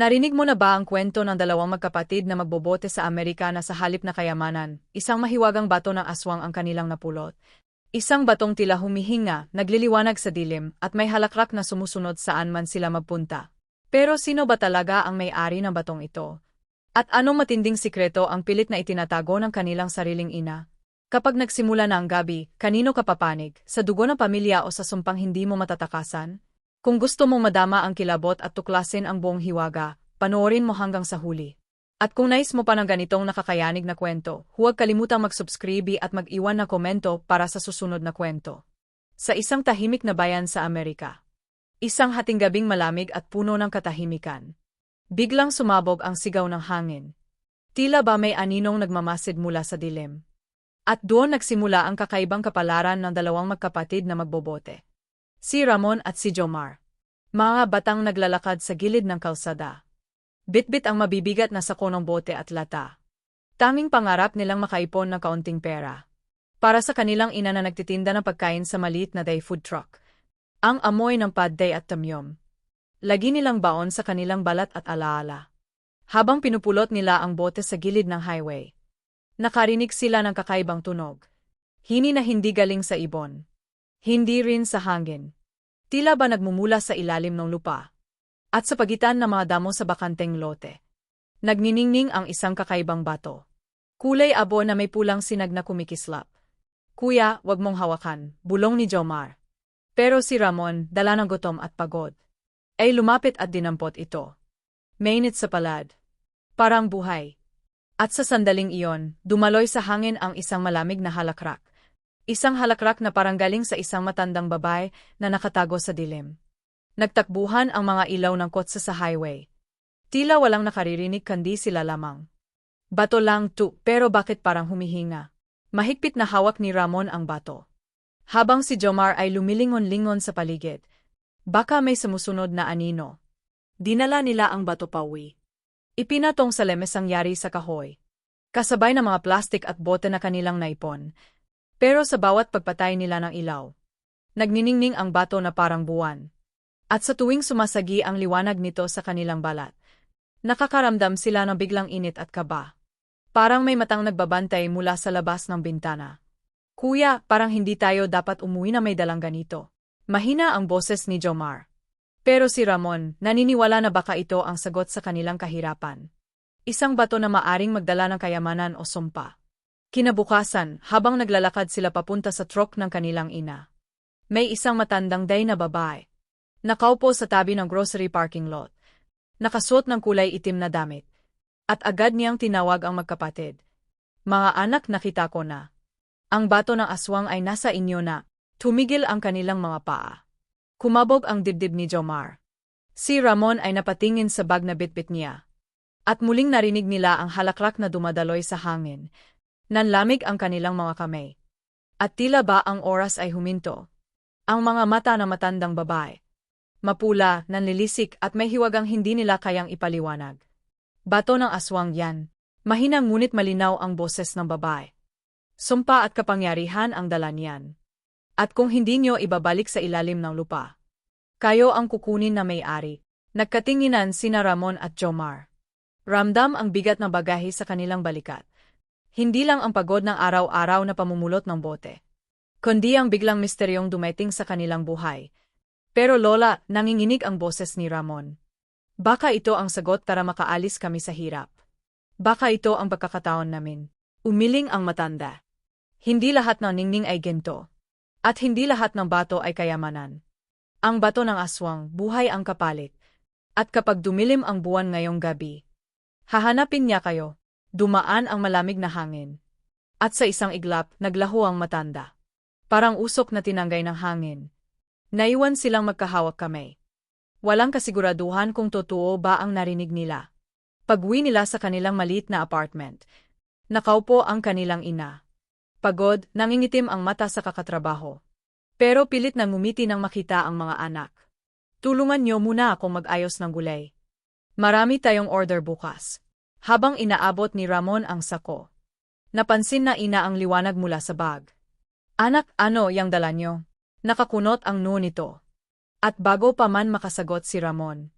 Narinig mo na ba ang kwento ng dalawang magkapatid na magbobote sa Amerika na sa halip na kayamanan, isang mahiwagang bato ng aswang ang kanilang napulot? Isang batong tila humihinga, nagliliwanag sa dilim, at may halakrak na sumusunod saan man sila magpunta. Pero sino ba talaga ang may-ari ng batong ito? At anong matinding sikreto ang pilit na itinatago ng kanilang sariling ina? Kapag nagsimula na ang gabi, kanino ka papanig, sa dugo ng pamilya o sa sumpang hindi mo matatakasan? Kung gusto mong madama ang kilabot at tuklasin ang buong hiwaga, panoorin mo hanggang sa huli. At kung nais mo pa ng ganitong nakakayanig na kwento, huwag kalimutang mag-subscribe at mag-iwan na komento para sa susunod na kwento. Sa isang tahimik na bayan sa Amerika. Isang hating gabing malamig at puno ng katahimikan. Biglang sumabog ang sigaw ng hangin. Tila ba may aninong nagmamasid mula sa dilim. At doon nagsimula ang kakaibang kapalaran ng dalawang magkapatid na magbobote. Si Ramon at si Jomar. Mga batang naglalakad sa gilid ng kalsada. Bitbit ang mabibigat na sako ng bote at lata. Tanging pangarap nilang makaipon ng kaunting pera. Para sa kanilang ina na nagtitinda ng pagkain sa maliit na day food truck. Ang amoy ng padday at tamyom. Lagi nilang baon sa kanilang balat at alaala. Habang pinupulot nila ang bote sa gilid ng highway. Nakarinig sila ng kakaibang tunog. Hini na hindi galing sa ibon. Hindi rin sa hangin. Tila ba nagmumula sa ilalim ng lupa. At sa pagitan ng mga damo sa bakanteng lote. Nagniningning ang isang kakaibang bato. Kulay abo na may pulang sinag na kumikislap. Kuya, wag mong hawakan, bulong ni Jomar. Pero si Ramon, dala ng gutom at pagod. Ay lumapit at dinampot ito. Mainit sa palad. Parang buhay. At sa sandaling iyon, dumaloy sa hangin ang isang malamig na halakrak. Isang halakrak na parang galing sa isang matandang babae na nakatago sa dilim. Nagtakbuhan ang mga ilaw ng kotse sa highway. Tila walang nakaririnig kandi sila lamang. Bato lang tu, pero bakit parang humihinga? Mahigpit na hawak ni Ramon ang bato. Habang si Jomar ay lumilingon-lingon sa paligid. Baka may sumusunod na anino. Dinala nila ang bato pauwi. Ipinatong sa lemes ang yari sa kahoy. Kasabay ng mga plastik at bote na kanilang naipon, pero sa bawat pagpatay nila ng ilaw, nagniningning ang bato na parang buwan. At sa tuwing sumasagi ang liwanag nito sa kanilang balat, nakakaramdam sila ng biglang init at kaba. Parang may matang nagbabantay mula sa labas ng bintana. Kuya, parang hindi tayo dapat umuwi na may dalang ganito. Mahina ang boses ni Jomar. Pero si Ramon, naniniwala na baka ito ang sagot sa kanilang kahirapan. Isang bato na maaring magdala ng kayamanan o sumpa. Kinabukasan, habang naglalakad sila papunta sa truck ng kanilang ina. May isang matandang day na babae. Nakaupo sa tabi ng grocery parking lot. Nakasuot ng kulay itim na damit. At agad niyang tinawag ang magkapatid. Mga anak nakita ko na. Ang bato ng aswang ay nasa inyo na. Tumigil ang kanilang mga paa. Kumabog ang dibdib ni Jomar. Si Ramon ay napatingin sa bag na bitbit niya. At muling narinig nila ang halakrak na dumadaloy sa hangin, Nanlamig ang kanilang mga kamay. At tila ba ang oras ay huminto. Ang mga mata na matandang babae. Mapula, nanlilisik at may hiwagang hindi nila kayang ipaliwanag. Bato ng aswang yan. Mahinang ngunit malinaw ang boses ng babae. Sumpa at kapangyarihan ang dala niyan. At kung hindi nyo ibabalik sa ilalim ng lupa, kayo ang kukunin na may-ari. Nagkatinginan sina Ramon at Jomar. Ramdam ang bigat ng bagahe sa kanilang balikat. Hindi lang ang pagod ng araw-araw na pamumulot ng bote. Kundi ang biglang misteryong dumating sa kanilang buhay. Pero Lola, nanginginig ang boses ni Ramon. Baka ito ang sagot para makaalis kami sa hirap. Baka ito ang pagkakataon namin. Umiling ang matanda. Hindi lahat ng ningning ay gento. At hindi lahat ng bato ay kayamanan. Ang bato ng aswang, buhay ang kapalit. At kapag dumilim ang buwan ngayong gabi, hahanapin niya kayo, Dumaan ang malamig na hangin. At sa isang iglap, naglaho ang matanda. Parang usok na tinanggay ng hangin. Naiwan silang magkahawak kamay. Walang kasiguraduhan kung totoo ba ang narinig nila. Pagwi nila sa kanilang maliit na apartment, nakaupo ang kanilang ina. Pagod, nangingitim ang mata sa kakatrabaho. Pero pilit na ngumiti nang makita ang mga anak. Tulungan niyo muna akong mag-ayos ng gulay. Marami tayong order bukas. Habang inaabot ni Ramon ang sako. Napansin na ina ang liwanag mula sa bag. Anak, ano yang dala nyo? Nakakunot ang no nito. At bago pa man makasagot si Ramon.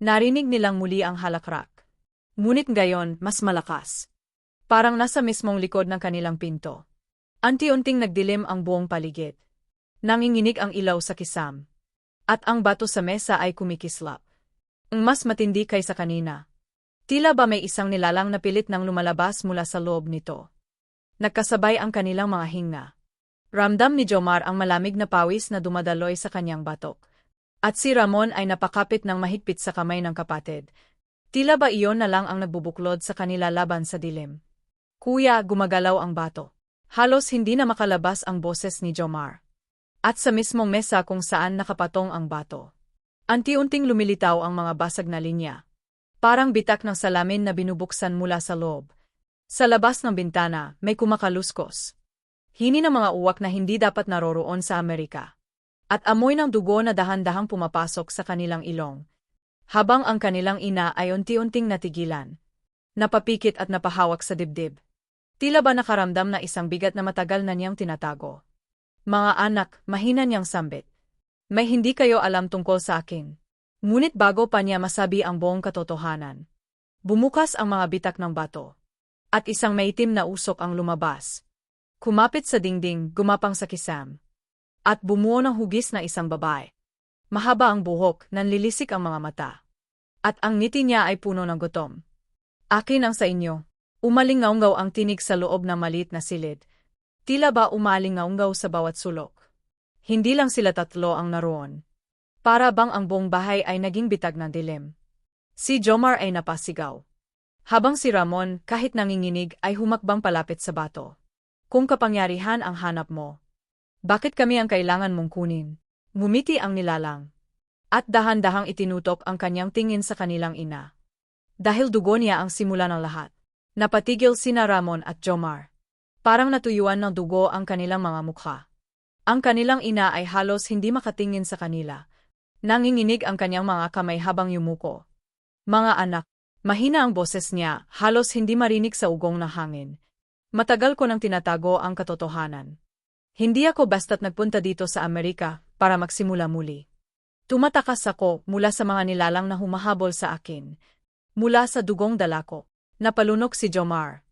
Narinig nilang muli ang halakrak. Ngunit ngayon, mas malakas. Parang nasa mismong likod ng kanilang pinto. Anti-unting nagdilim ang buong paligid. Nanginginig ang ilaw sa kisam. At ang bato sa mesa ay kumikislap. Ang mas matindi kaysa kanina. Tila ba may isang nilalang na pilit nang lumalabas mula sa loob nito. Nagkasabay ang kanilang mga hinga. Ramdam ni Jomar ang malamig na pawis na dumadaloy sa kanyang batok. At si Ramon ay napakapit ng mahigpit sa kamay ng kapatid. Tila ba iyon na lang ang nagbubuklod sa kanila laban sa dilim. Kuya, gumagalaw ang bato. Halos hindi na makalabas ang boses ni Jomar. At sa mismong mesa kung saan nakapatong ang bato. Anti-unting lumilitaw ang mga basag na linya. Parang bitak ng salamin na binubuksan mula sa loob. Sa labas ng bintana, may kumakaluskos. Hini ng mga uwak na hindi dapat naroroon sa Amerika. At amoy ng dugo na dahan-dahang pumapasok sa kanilang ilong. Habang ang kanilang ina ay unti-unting natigilan. Napapikit at napahawak sa dibdib. Tila ba nakaramdam na isang bigat na matagal na niyang tinatago. Mga anak, mahina niyang sambit. May hindi kayo alam tungkol sa akin. Ngunit bago pa niya masabi ang buong katotohanan. Bumukas ang mga bitak ng bato. At isang maitim na usok ang lumabas. Kumapit sa dingding, gumapang sa kisam. At bumuo ng hugis na isang babae. Mahaba ang buhok, nanlilisik ang mga mata. At ang ngiti niya ay puno ng gutom. Akin ang sa inyo. Umalingaungaw ang tinig sa loob ng maliit na silid. Tila ba umalingaungaw sa bawat sulok. Hindi lang sila tatlo ang naroon. Para bang ang buong bahay ay naging bitag ng dilim. Si Jomar ay napasigaw. Habang si Ramon, kahit nanginginig, ay humakbang palapit sa bato. Kung kapangyarihan ang hanap mo, bakit kami ang kailangan mong kunin? Ngumiti ang nilalang. At dahan-dahang itinutok ang kanyang tingin sa kanilang ina. Dahil dugo niya ang simula ng lahat. Napatigil sina Ramon at Jomar. Parang natuyuan ng dugo ang kanilang mga mukha. Ang kanilang ina ay halos hindi makatingin sa kanila. Nanginginig ang kanyang mga kamay habang yumuko. Mga anak, mahina ang boses niya, halos hindi marinig sa ugong na hangin. Matagal ko nang tinatago ang katotohanan. Hindi ako basta't nagpunta dito sa Amerika para magsimula muli. Tumatakas ako mula sa mga nilalang na humahabol sa akin. Mula sa dugong dala ko. Napalunok si Jomar.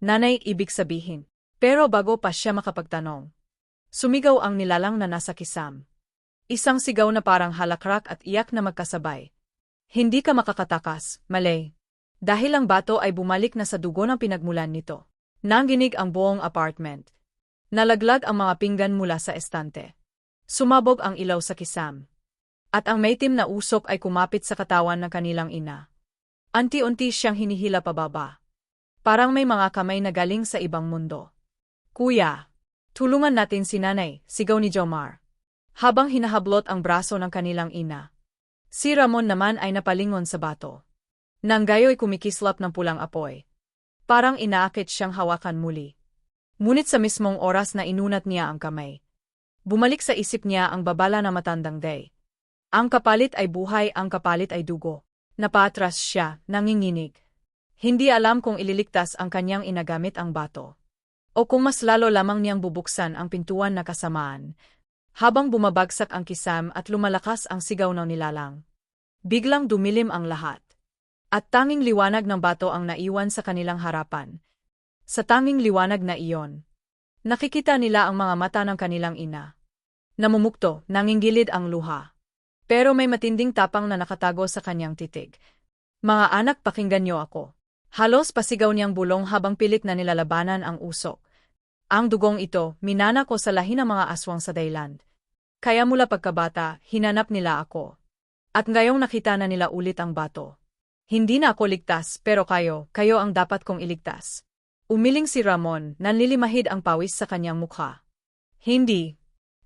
Nanay ibig sabihin. Pero bago pa siya makapagtanong. Sumigaw ang nilalang na nasa kisam. Isang sigaw na parang halakrak at iyak na magkasabay. Hindi ka makakatakas, Malay. Dahil ang bato ay bumalik na sa dugo ng pinagmulan nito. Nanginig ang buong apartment. Nalaglag ang mga pinggan mula sa estante. Sumabog ang ilaw sa kisam. At ang maitim na usok ay kumapit sa katawan ng kanilang ina. Anti-unti siyang hinihila pababa. Parang may mga kamay na galing sa ibang mundo. Kuya, tulungan natin si nanay, sigaw ni Jomar. Habang hinahablot ang braso ng kanilang ina. Si Ramon naman ay napalingon sa bato. Nang gayo'y kumikislap ng pulang apoy. Parang inaakit siyang hawakan muli. Ngunit sa mismong oras na inunat niya ang kamay. Bumalik sa isip niya ang babala na matandang day. Ang kapalit ay buhay, ang kapalit ay dugo. Napatras siya, nanginginig. Hindi alam kung ililigtas ang kanyang inagamit ang bato. O kung mas lalo lamang niyang bubuksan ang pintuan na kasamaan. Habang bumabagsak ang kisam at lumalakas ang sigaw ng nilalang. Biglang dumilim ang lahat. At tanging liwanag ng bato ang naiwan sa kanilang harapan, sa tanging liwanag na iyon. Nakikita nila ang mga mata ng kanilang ina. Namumukto, nangingilid ang luha. Pero may matinding tapang na nakatago sa kanyang titig. Mga anak pakinggan niyo ako. Halos pasigaw niyang bulong habang pilit na nilalabanan ang usok. Ang dugong ito, minana ko sa lahi ng mga aswang sa Dayland. Kaya mula pagkabata, hinanap nila ako. At ngayong nakita na nila ulit ang bato. Hindi na ako ligtas, pero kayo, kayo ang dapat kong iligtas. Umiling si Ramon, nanlilimahid ang pawis sa kanyang mukha. Hindi.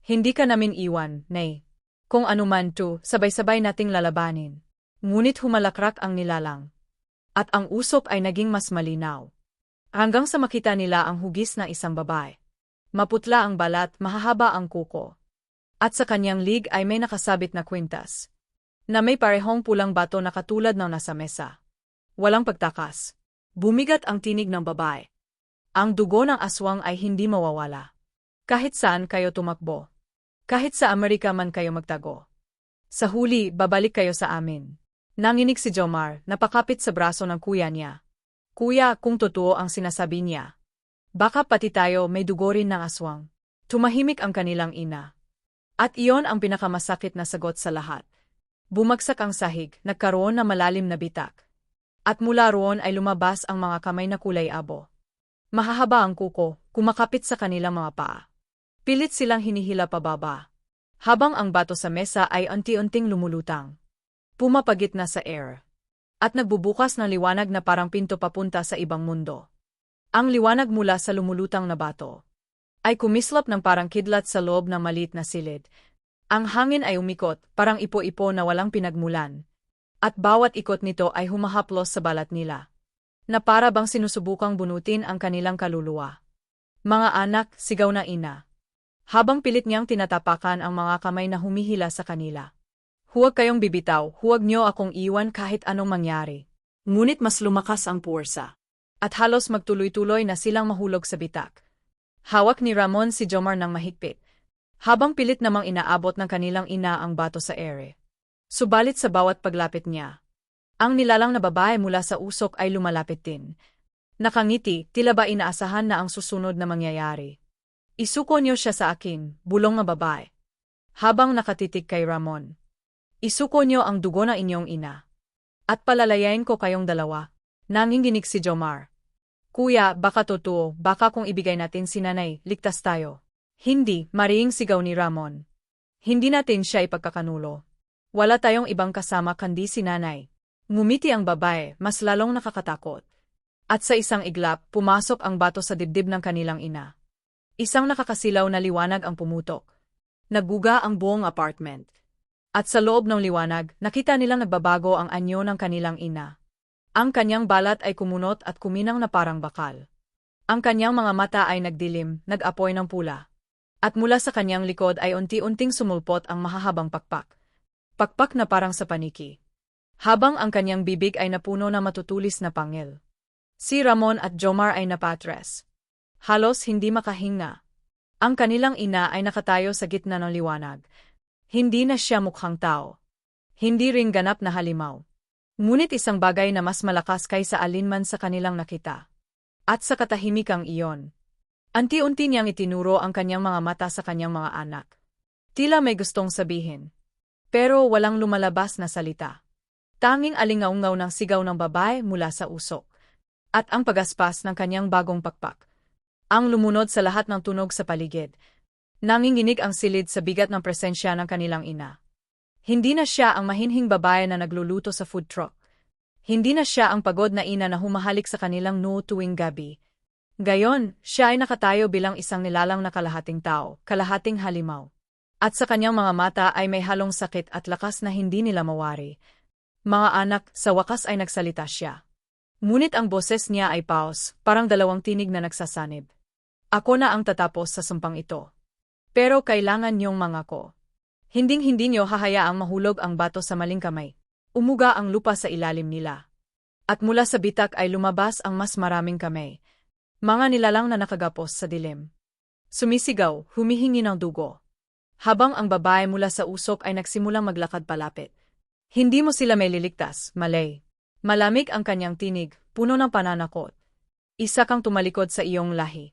Hindi ka namin iwan, Nay. Kung anuman to, sabay-sabay nating lalabanin. Ngunit humalakrak ang nilalang. At ang usok ay naging mas malinaw. Hanggang sa makita nila ang hugis na isang babae. Maputla ang balat, mahahaba ang kuko. At sa kanyang lig ay may nakasabit na kwintas. Na may parehong pulang bato na katulad ng nasa mesa. Walang pagtakas. Bumigat ang tinig ng babae. Ang dugo ng aswang ay hindi mawawala. Kahit saan kayo tumakbo. Kahit sa Amerika man kayo magtago. Sa huli, babalik kayo sa amin. Nanginig si Jomar, napakapit sa braso ng kuya niya. Kuya, kung totoo ang sinasabi niya. Baka pati tayo may dugo rin ng aswang. Tumahimik ang kanilang ina. At iyon ang pinakamasakit na sagot sa lahat. Bumagsak ang sahig, nagkaroon na malalim na bitak. At mula roon ay lumabas ang mga kamay na kulay abo. Mahahaba ang kuko, kumakapit sa kanilang mga paa. Pilit silang hinihila pababa. Habang ang bato sa mesa ay unti-unting lumulutang. Pumapagit na sa air. At nagbubukas ng liwanag na parang pinto papunta sa ibang mundo. Ang liwanag mula sa lumulutang na bato ay kumislap ng parang kidlat sa loob ng maliit na silid. Ang hangin ay umikot, parang ipo-ipo na walang pinagmulan. At bawat ikot nito ay humahaplos sa balat nila. Na para bang sinusubukang bunutin ang kanilang kaluluwa. Mga anak, sigaw na ina. Habang pilit niyang tinatapakan ang mga kamay na humihila sa kanila. Huwag kayong bibitaw, huwag niyo akong iwan kahit anong mangyari. Ngunit mas lumakas ang puwersa. At halos magtuloy-tuloy na silang mahulog sa bitak. Hawak ni Ramon si Jomar ng mahigpit. Habang pilit namang inaabot ng kanilang ina ang bato sa ere. Subalit sa bawat paglapit niya, ang nilalang na babae mula sa usok ay lumalapit din. Nakangiti, tila ba inaasahan na ang susunod na mangyayari. Isuko niyo siya sa akin, bulong na babae. Habang nakatitig kay Ramon. Isuko niyo ang dugo ng inyong ina. At palalayain ko kayong dalawa. Nanginginig si Jomar. Kuya, baka totoo, baka kung ibigay natin si nanay, ligtas tayo. Hindi, mariing sigaw ni Ramon. Hindi natin siya ipagkakanulo. Wala tayong ibang kasama kandi si nanay. Ngumiti ang babae, mas lalong nakakatakot. At sa isang iglap, pumasok ang bato sa dibdib ng kanilang ina. Isang nakakasilaw na liwanag ang pumutok. Naguga ang buong apartment. At sa loob ng liwanag, nakita nilang nagbabago ang anyo ng kanilang ina. Ang kanyang balat ay kumunot at kuminang na parang bakal. Ang kanyang mga mata ay nagdilim, nag-apoy ng pula. At mula sa kanyang likod ay unti-unting sumulpot ang mahahabang pakpak. Pakpak na parang sa paniki. Habang ang kanyang bibig ay napuno na matutulis na pangil. Si Ramon at Jomar ay napatres. Halos hindi makahinga. Ang kanilang ina ay nakatayo sa gitna ng liwanag, hindi na siya mukhang tao. Hindi ring ganap na halimaw. Ngunit isang bagay na mas malakas kaysa alinman sa kanilang nakita. At sa katahimikang iyon. Anti-unti niyang itinuro ang kanyang mga mata sa kanyang mga anak. Tila may gustong sabihin. Pero walang lumalabas na salita. Tanging alingaungaw ng sigaw ng babae mula sa usok. At ang pagaspas ng kanyang bagong pakpak. Ang lumunod sa lahat ng tunog sa paligid, Nanginginig ang silid sa bigat ng presensya ng kanilang ina. Hindi na siya ang mahinhing babae na nagluluto sa food truck. Hindi na siya ang pagod na ina na humahalik sa kanilang no tuwing gabi. Gayon, siya ay nakatayo bilang isang nilalang na kalahating tao, kalahating halimaw. At sa kanyang mga mata ay may halong sakit at lakas na hindi nila mawari. Mga anak, sa wakas ay nagsalita siya. Ngunit ang boses niya ay paos, parang dalawang tinig na nagsasanib. Ako na ang tatapos sa sumpang ito. Pero kailangan niyong mangako. Hinding-hindi niyo hahayaang mahulog ang bato sa maling kamay. Umuga ang lupa sa ilalim nila. At mula sa bitak ay lumabas ang mas maraming kamay. Mga nilalang na nakagapos sa dilim. Sumisigaw, humihingi ng dugo. Habang ang babae mula sa usok ay nagsimulang maglakad palapit. Hindi mo sila may liligtas, malay. Malamig ang kanyang tinig, puno ng pananakot. Isa kang tumalikod sa iyong lahi.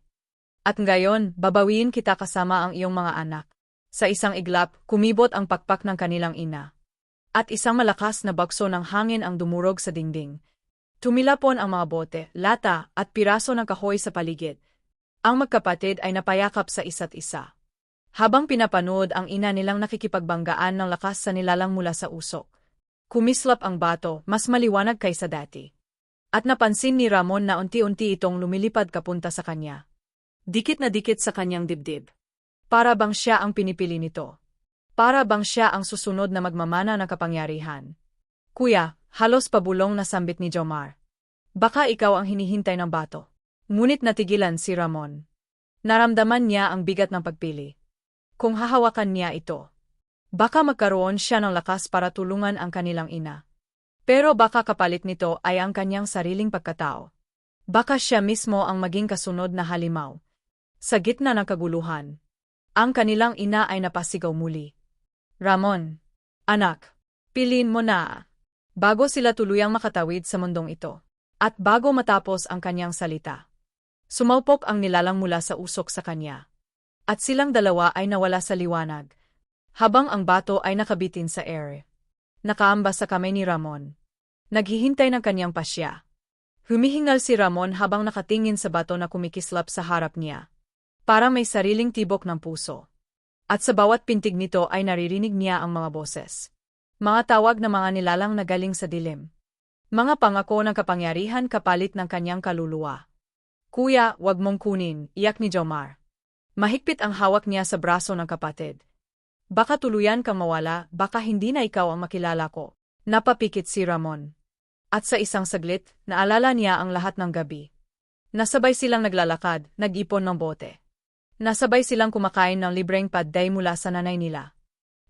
At ngayon, babawiin kita kasama ang iyong mga anak. Sa isang iglap, kumibot ang pakpak ng kanilang ina. At isang malakas na bakso ng hangin ang dumurog sa dingding. Tumilapon ang mga bote, lata, at piraso ng kahoy sa paligid. Ang magkapatid ay napayakap sa isa't isa. Habang pinapanood ang ina nilang nakikipagbanggaan ng lakas sa nilalang mula sa usok. Kumislap ang bato, mas maliwanag kaysa dati. At napansin ni Ramon na unti-unti itong lumilipad kapunta sa kanya. Dikit na dikit sa kanyang dibdib. Para bang siya ang pinipili nito. Para bang siya ang susunod na magmamana ng kapangyarihan. Kuya, halos pabulong na sambit ni Jomar. Baka ikaw ang hinihintay ng bato. Ngunit natigilan si Ramon. Naramdaman niya ang bigat ng pagpili. Kung hahawakan niya ito, baka magkaroon siya ng lakas para tulungan ang kanilang ina. Pero baka kapalit nito ay ang kanyang sariling pagkatao. Baka siya mismo ang maging kasunod na halimaw. Sa gitna ng kaguluhan, ang kanilang ina ay napasigaw muli. Ramon, anak, pilin mo na. bago sila tuluyang makatawid sa mundong ito. At bago matapos ang kanyang salita. Sumalpok ang nilalang mula sa usok sa kanya. At silang dalawa ay nawala sa liwanag. Habang ang bato ay nakabitin sa air. Nakaamba sa kamay ni Ramon. Naghihintay ng kanyang pasya. Humihingal si Ramon habang nakatingin sa bato na kumikislap sa harap niya. Para may sariling tibok ng puso. At sa bawat pintig nito ay naririnig niya ang mga boses. Mga tawag na mga nilalang na galing sa dilim. Mga pangako ng kapangyarihan kapalit ng kanyang kaluluwa. Kuya, wag mong kunin, iyak ni Jomar. Mahigpit ang hawak niya sa braso ng kapatid. Baka tuluyan kang mawala, baka hindi na ikaw ang makilala ko. Napapikit si Ramon. At sa isang saglit, naalala niya ang lahat ng gabi. Nasabay silang naglalakad, nag-ipon ng bote. Nasabay silang kumakain ng libreng padday mula sa nanay nila.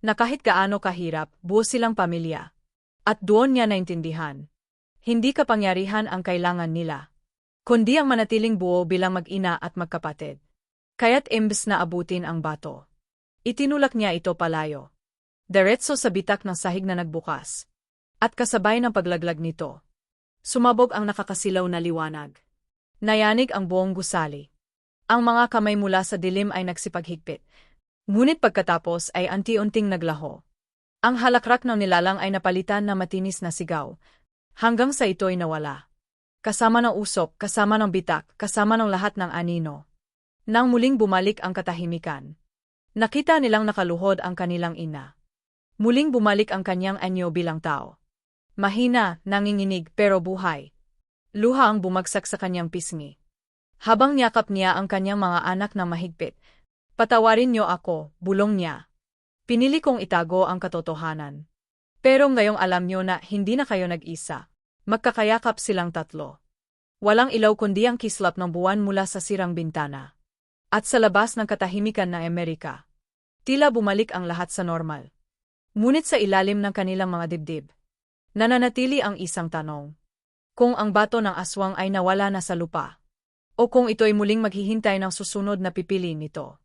Na kahit gaano kahirap, buo silang pamilya. At doon niya naintindihan. Hindi kapangyarihan ang kailangan nila. Kundi ang manatiling buo bilang mag-ina at magkapatid. Kaya't imbes na abutin ang bato. Itinulak niya ito palayo. Diretso sa bitak ng sahig na nagbukas. At kasabay ng paglaglag nito. Sumabog ang nakakasilaw na liwanag. Nayanig ang buong gusali. Ang mga kamay mula sa dilim ay nagsipaghigpit. Ngunit pagkatapos ay anti-unting naglaho. Ang halakrak ng nilalang ay napalitan na matinis na sigaw, hanggang sa ito'y nawala. Kasama ng usok, kasama ng bitak, kasama ng lahat ng anino. Nang muling bumalik ang katahimikan. Nakita nilang nakaluhod ang kanilang ina. Muling bumalik ang kanyang anyo bilang tao. Mahina, nanginginig pero buhay. Luha ang bumagsak sa kanyang pisngi. Habang niyakap niya ang kanyang mga anak na mahigpit, patawarin niyo ako, bulong niya. Pinili kong itago ang katotohanan. Pero ngayong alam niyo na hindi na kayo nag-isa. Magkakayakap silang tatlo. Walang ilaw kundi ang kislap ng buwan mula sa sirang bintana. At sa labas ng katahimikan ng Amerika. Tila bumalik ang lahat sa normal. Ngunit sa ilalim ng kanilang mga dibdib. Nananatili ang isang tanong. Kung ang bato ng aswang ay nawala na sa lupa. O kung ito'y muling maghihintay ng susunod na pipili nito.